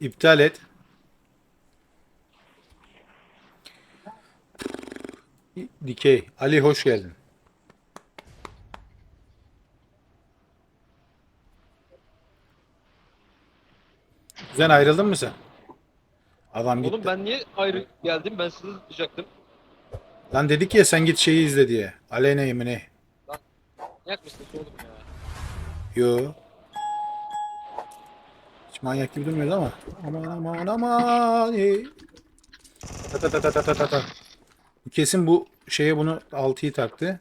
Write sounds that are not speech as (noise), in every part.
İptal et. Dikey. Ali hoş geldin. Kuzen ayrıldın mı sen? Adam gitti. Oğlum ben niye ayrı geldim? Ben sizi tutacaktım. Lan dedik ya sen git şeyi izle diye. Aleyna yemini. Yakmışsın oğlum ya. Yo. Hiç manyak gibi durmuyordu ama. Aman aman aman. Ta ta ta ta ta ta ta ta. Kesin bu şeye bunu 6'yı taktı.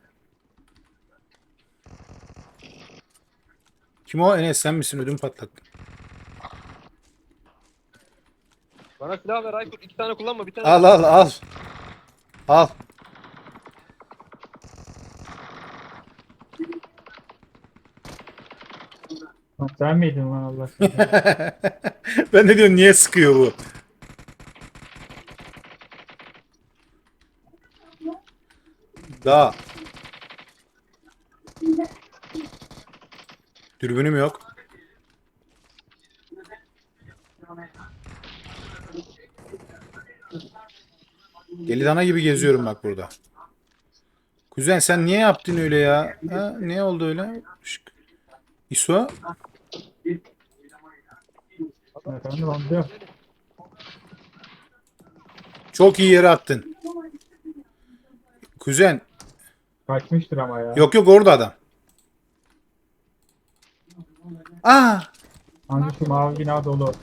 Kim o? Enes sen misin? Ödüm patlattı. Bana silah ver Aykut. iki tane kullanma bir tane. Al al al. Al. Sen miydin lan Allah seni? (laughs) ben de diyorum niye sıkıyor bu? Daha. Dürbünüm yok. Deli dana gibi geziyorum bak burada. Kuzen sen niye yaptın öyle ya? Ha, ne oldu öyle? Şık. İso? Efendim amca. Çok iyi yere attın. Kuzen. Kaçmıştır ama ya. Yok yok orada adam. Aa! Amca şu mavi bina dolu.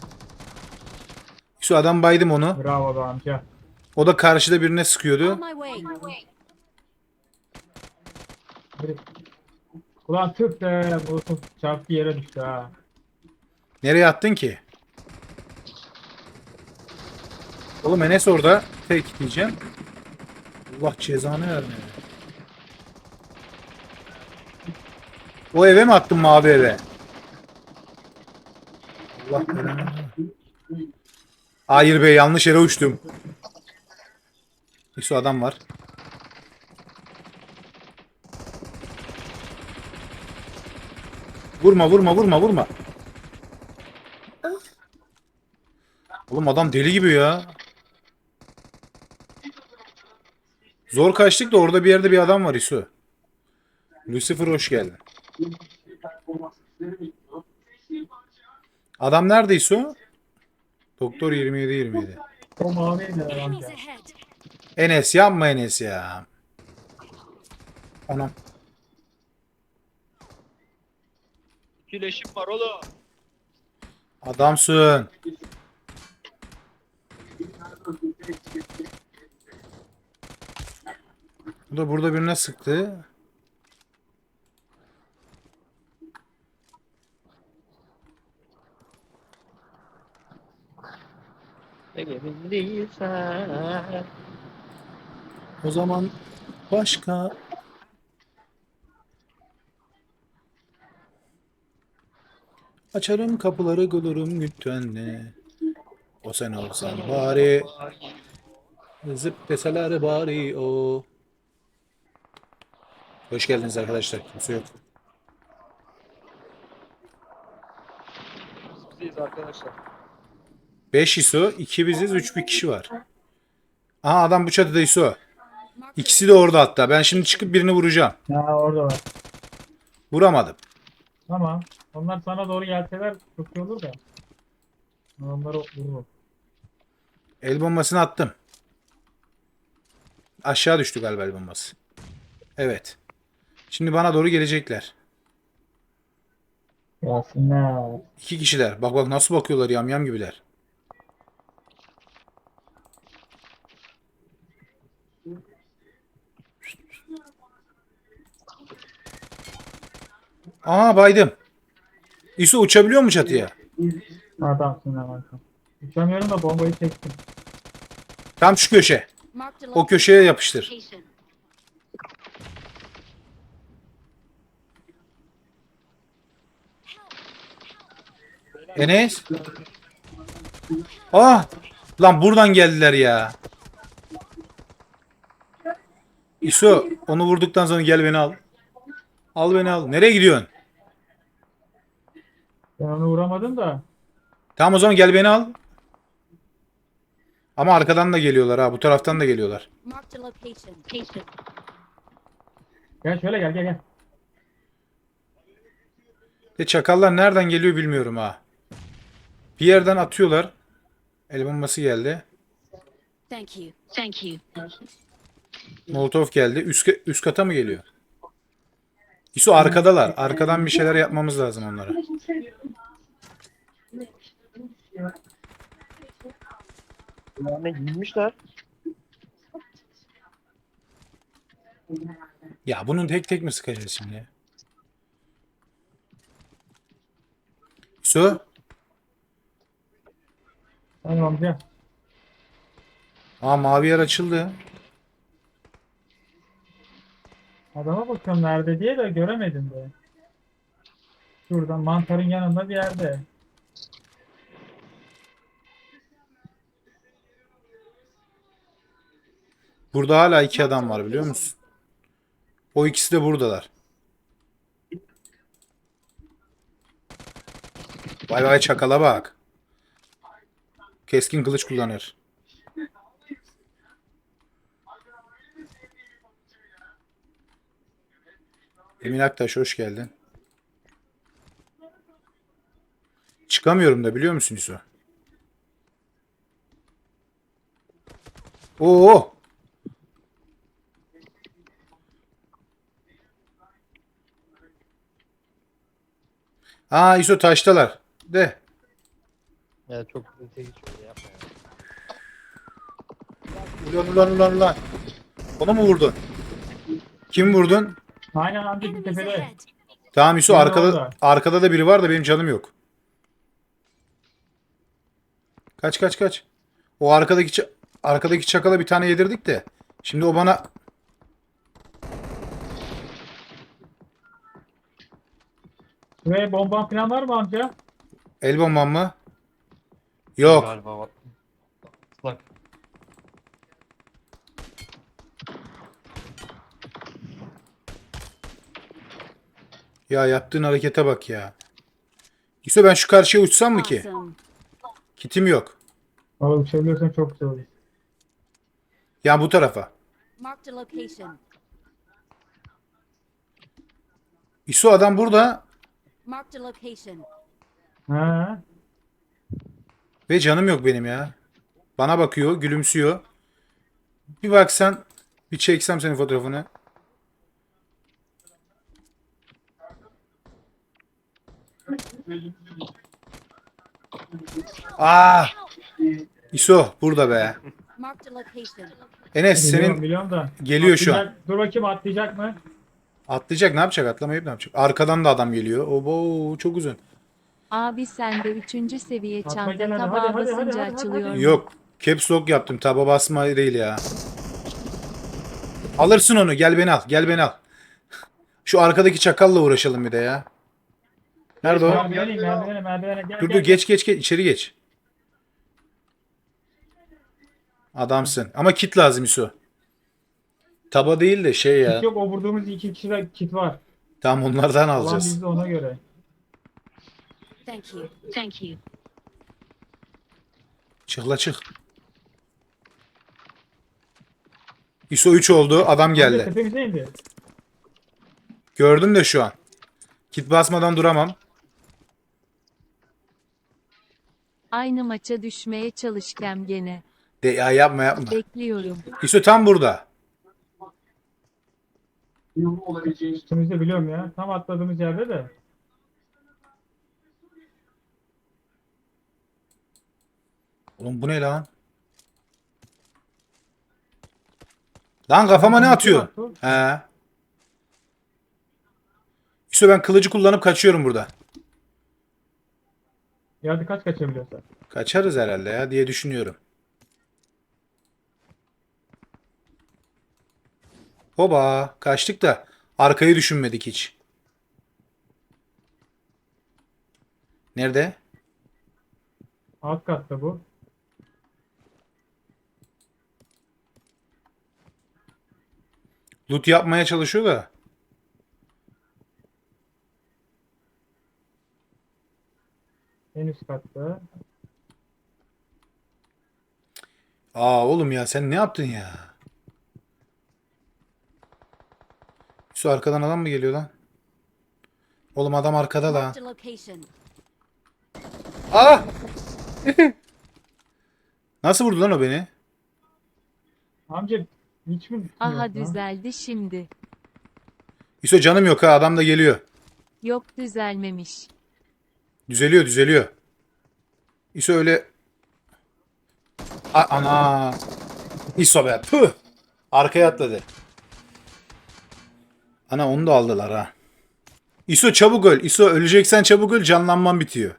Şu adam baydım onu. Bravo be amca. O da karşıda birine sıkıyordu. Ulan Türk de bu çarptı yere düştü ha. Nereye attın ki? Oğlum Enes orada. Tek diyeceğim. Allah cezanı verme. O eve mi attın mavi eve? Allah belanı. Hayır be yanlış yere uçtum. Bir su adam var. Vurma vurma vurma vurma. Oğlum adam deli gibi ya. Zor kaçtık da orada bir yerde bir adam var İsu. Lucifer hoş geldin. Adam nerede İsu? Doktor 27 27. O maviydi. Enes yapma Enes ya. Anam. İki leşim var oğlum. Adamsın. Bu da burada birine sıktı. O zaman başka Açarım kapıları gulurum güttenle. O sen olsan bari zıp deseler bari o. Hoş geldiniz arkadaşlar. Kimse yok. Biz bizeyiz arkadaşlar. 5 ISO, 2 biziz, 3 bir kişi var. Aha adam bu çatıda ISO. İkisi de orada hatta. Ben şimdi çıkıp birini vuracağım. Ha orada var. Vuramadım. Tamam. Onlar sana doğru gelseler çok iyi olur da. Onları vururum. El bombasını attım. Aşağı düştü galiba el bombası. Evet. Şimdi bana doğru gelecekler. Gelsinler. İki kişiler. Bak bak nasıl bakıyorlar yamyam gibiler. Aha baydım. İso uçabiliyor mu çatıya? Adamsın lan kanka. Uçamıyorum da bombayı çektim. Tam şu köşe. O köşeye yapıştır. Enes. Ah! Lan buradan geldiler ya. İso onu vurduktan sonra gel beni al. Al beni al. Nereye gidiyorsun? Ben onu vuramadım da. Tamam o zaman gel beni al. Ama arkadan da geliyorlar ha. Bu taraftan da geliyorlar. Marked a location. Location. Gel şöyle gel gel gel. Ve çakallar nereden geliyor bilmiyorum ha. Bir yerden atıyorlar. El bombası geldi. Thank you. Thank you. Molotov geldi. Üst, üst kata mı geliyor? İso arkadalar. Arkadan bir şeyler yapmamız lazım onlara. Yani giymişler. Ya bunun tek tek mi sıkacağız şimdi? İso. Tamam amca. Aa mavi yer açıldı. Adama bakıyorum nerede diye de göremedim de. Şuradan mantarın yanında bir yerde. Burada hala iki adam var biliyor musun? O ikisi de buradalar. Vay vay çakala bak. Keskin kılıç kullanıyor. Emin Aktaş hoş geldin. Çıkamıyorum da biliyor musun Yusuf? Oo! Aa İso taştalar. De. Ya çok öte geçiyor yapma ya. Ulan ulan ulan ulan. Onu mu vurdun? Kim vurdun? Aynen amca bir Enemies tepede. ahead. Tamam İso arkada orada. arkada da biri var da benim canım yok. Kaç kaç kaç. O arkadaki ça- arkadaki çakala bir tane yedirdik de. Şimdi o bana Ve bomban falan var mı amca? el bombam mı? Yok. Galiba var. Bak. Ya yaptığın harekete bak ya. İso ben şu karşıya uçsam mı ki? Kitim yok. Valla uçabiliyorsan çok güzel olur. Ya bu tarafa. Marked a location. İso adam burada Marked a location. Ha. ve canım yok benim ya. Bana bakıyor, gülümsüyor. Bir baksan, bir çeksem senin fotoğrafını. Aa! İso burada be. Marked a location. Enes Biliyorum, senin biliyorum da. geliyor şu an. Atlayacak- Dur bakayım atlayacak mı? Atlayacak ne yapacak? Atlamayıp ne yapacak? Arkadan da adam geliyor. Obo çok uzun. Abi sende 3. seviye Atma çanta gel hadi, hadi, hadi, basınca hadi, hadi, açılıyor. Yok. Caps lock yaptım. Taba basma değil ya. Alırsın onu. Gel beni al. Gel beni al. Şu arkadaki çakalla uğraşalım bir de ya. Nerede o? Merdivene merdivene merdivene gel Dur gel. dur geç geç geç. içeri geç. Adamsın. Ama kit lazım Isu. Taba değil de şey ya. Kit yok o vurduğumuz iki kişi de kit var. Tamam onlardan Alan alacağız. bizde ona göre. Thank you. Thank you. Çıkla çık. ISO 3 oldu. Adam Amca geldi. Tepemize indi. Gördüm de şu an. Kit basmadan duramam. Aynı maça düşmeye çalışkem gene. De ya yapma yapma. Bekliyorum. ISO tam burada. Üstümüzde biliyorum ya. Tam atladığımız yerde de. Oğlum bu ne lan? Lan kafama ne atıyor? He. ISO ben kılıcı kullanıp kaçıyorum burada. Ya hadi kaç kaçabiliyorsa. Kaçarız herhalde ya diye düşünüyorum. Hoba kaçtık da arkayı düşünmedik hiç. Nerede? Alt katta bu. Loot yapmaya çalışıyor da. En üst katta. Aa oğlum ya sen ne yaptın ya? Su arkadan adam mı geliyor lan? Oğlum adam arkada la. Marked a location. Ah! Nasıl vurdu lan o beni? Amca hiç mi Aha düzeldi şimdi. İso canım yok ha adam da geliyor. Yok düzelmemiş. Düzeliyor düzeliyor. İso öyle... A- ana! İso be püh! Arkaya atladı. Ana onu da aldılar ha. İso çabuk öl. İso öleceksen çabuk öl canlanman bitiyor.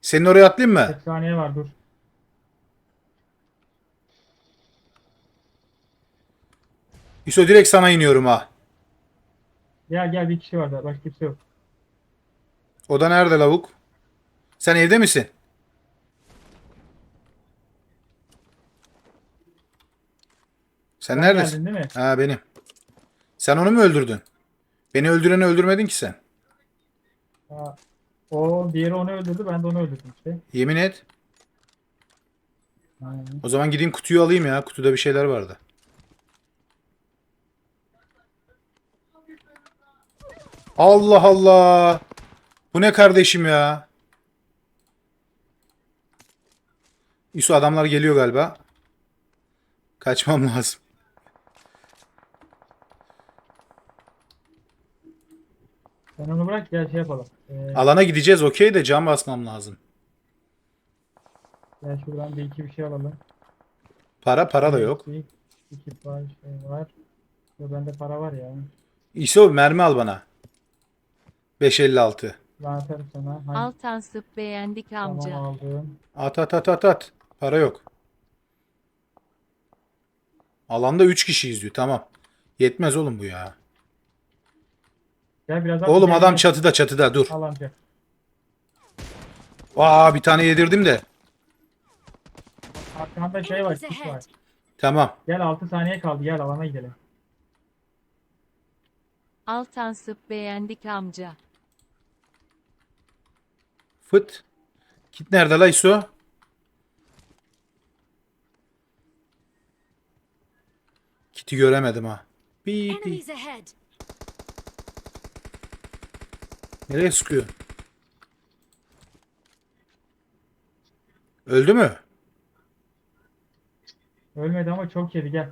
Senin oraya atlayayım mı? 40 saniye var dur. İso direkt sana iniyorum ha. Gel gel bir kişi var da başka kimse yok. O da nerede lavuk? Sen evde misin? Sen neredesin? geldin değil mi? Ha benim. Sen onu mu öldürdün? Beni öldüreni öldürmedin ki sen. Ha, o diğeri onu öldürdü ben de onu öldürdüm işte. Yemin et. Aynen. O zaman gideyim kutuyu alayım ya. Kutuda bir şeyler vardı. Allah Allah. Bu ne kardeşim ya? İso adamlar geliyor galiba. Kaçmam (laughs) lazım. Sen onu bırak gel şey yapalım. Ee, Alana gideceğiz okey de cam basmam lazım. gel şuradan bir iki bir şey alalım. Para para da yok. İki, iki var şey var. Ya bende para var ya. İso mermi al bana. 556. Ben atarım sana. Hangi? Al tansıp beğendik amca. Tamam aldım. At at at at at. Para yok. Alanda 3 kişi izliyor. Tamam. Yetmez oğlum bu ya. Gel biraz daha. Oğlum gel, adam gel. çatıda çatıda dur. Al amca. Aa bir tane yedirdim de. Arkanda şey var. Enemies Kit var. ahead. Tamam. Gel 6 saniye kaldı. Gel alana gidelim. Al tansıp beğendik amca. Fıt. Git nerede la İso? Kiti göremedim ha. Enemies ahead. Nereye sıkıyor? Öldü mü? Ölmedi ama çok yedi gel.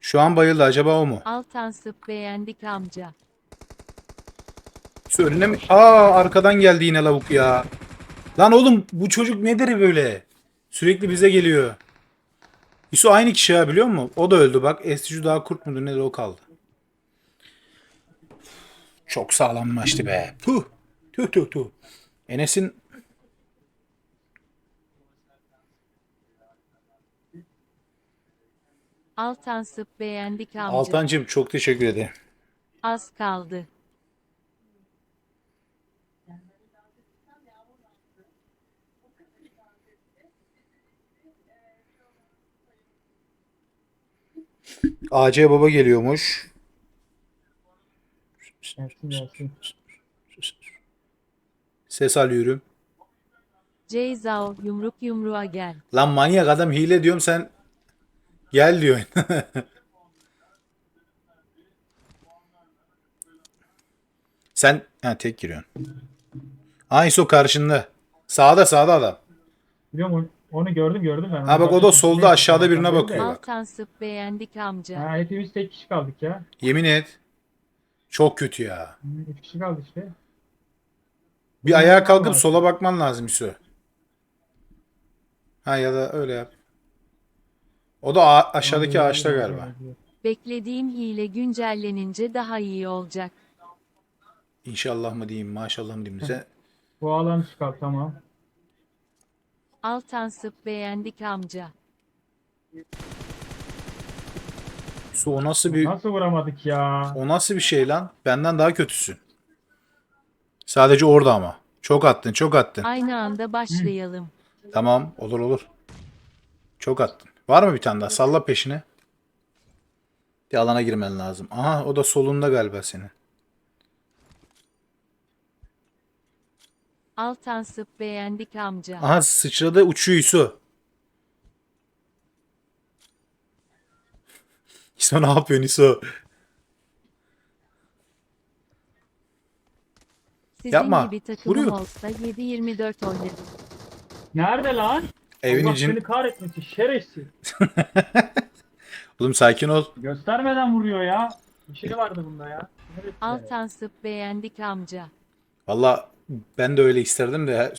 Şu an bayıldı. Acaba o mu? Al tansıp beğendik amca. Şu önüne mi? Aa arkadan geldi yine lavuk ya. Lan oğlum bu çocuk nedir böyle? Sürekli bize geliyor. İso aynı kişi ha biliyor musun? O da öldü bak. Esticu daha kurt mudur nedir o kaldı. Çok sağlam maçtı be. Puh. Tüh tüh tüh. Enes'in Al tansıp beğendik amca. Altancım çok teşekkür ederim. Az kaldı. AC baba geliyormuş. Gelsin gelsin. Ses alıyorum. Ceyzao yumruk yumruğa gel. Lan manyak adam hile diyorum sen gel diyorsun. (laughs) sen ha tek giriyorsun. Ayso karşında. Sağda sağda adam. Biliyorum onu, onu gördüm gördüm ben. Ha bak o da solda aşağıda birine bakıyor. Bak. tansıp beğendik amca. Ha hepimiz tek kişi kaldık ya. Yemin et. Çok kötü ya. Üç kişi kaldı işte. Bir ayağa kalkıp sola bakman lazım İso. Ha ya da öyle yap. O da ağa- aşağıdaki ağaçta galiba. Beklediğim hile güncellenince daha iyi olacak. İnşallah mı diyeyim, maşallah mı diyeyim. Sen, Bu alan çıkar tamam. Al tansıp beğendik amca. Su o nasıl bir Nasıl vuramadık ya? o nasıl bir şey lan? Benden daha kötüsün. Sadece orada ama. Çok attın, çok attın. Aynı anda başlayalım. Tamam, olur olur. Çok attın. Var mı bir tane daha? Salla peşine. Bir alana girmen lazım. Aha, o da solunda galiba senin. Altansıp beğendik amca. Aha sıçradı uçuyor İso. İso ne yapıyorsun İso? Sizin yapma. gibi takımım Vuruyor. olsa 7-24 oynarım. Nerede lan? Evin Allah için. seni kahretmesin şerefsiz. (laughs) Oğlum sakin ol. Göstermeden vuruyor ya. Bir şey vardı bunda ya. Şerefsiz. Altansıp beğendik amca. Valla ben de öyle isterdim de